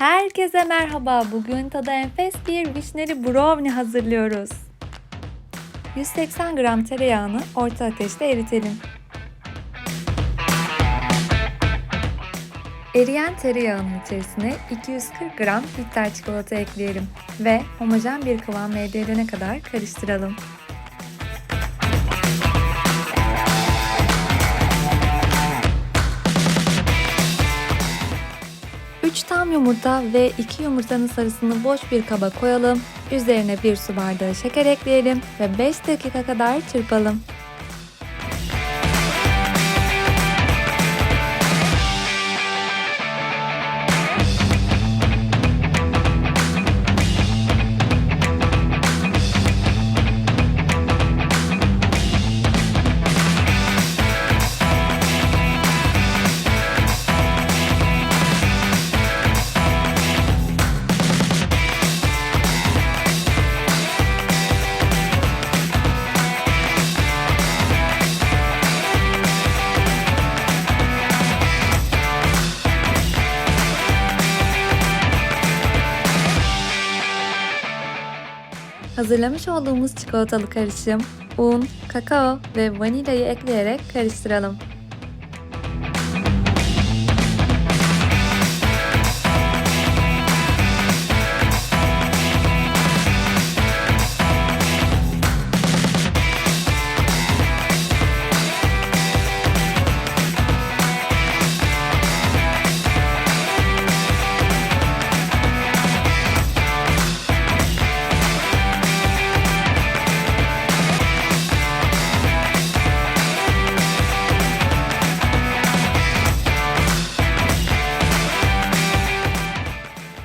Herkese merhaba. Bugün tadı enfes bir vişneli brownie hazırlıyoruz. 180 gram tereyağını orta ateşte eritelim. Eriyen tereyağının içerisine 240 gram bitter çikolata ekleyelim ve homojen bir kıvam elde edene kadar karıştıralım. 3 tam yumurta ve 2 yumurtanın sarısını boş bir kaba koyalım. Üzerine 1 su bardağı şeker ekleyelim ve 5 dakika kadar çırpalım. Hazırlamış olduğumuz çikolatalı karışım, un, kakao ve vanilyayı ekleyerek karıştıralım.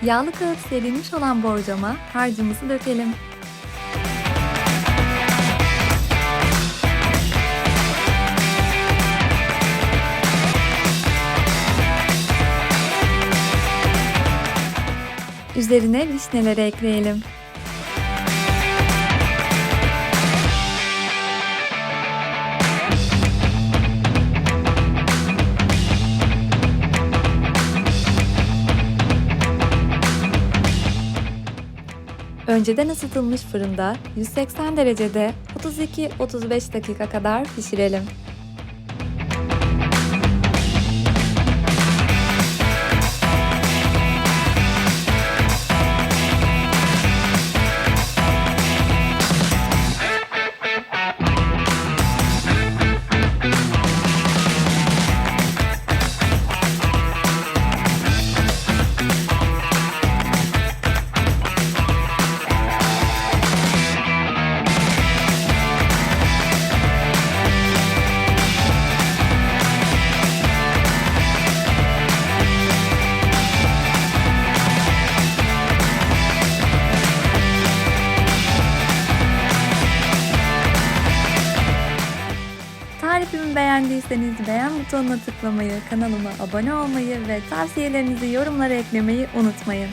Yağlı kağıt serilmiş olan borcama harcımızı dökelim. Üzerine vişneleri ekleyelim. Önceden ısıtılmış fırında 180 derecede 32-35 dakika kadar pişirelim. Tarifimi beğendiyseniz beğen butonuna tıklamayı, kanalıma abone olmayı ve tavsiyelerinizi yorumlara eklemeyi unutmayın.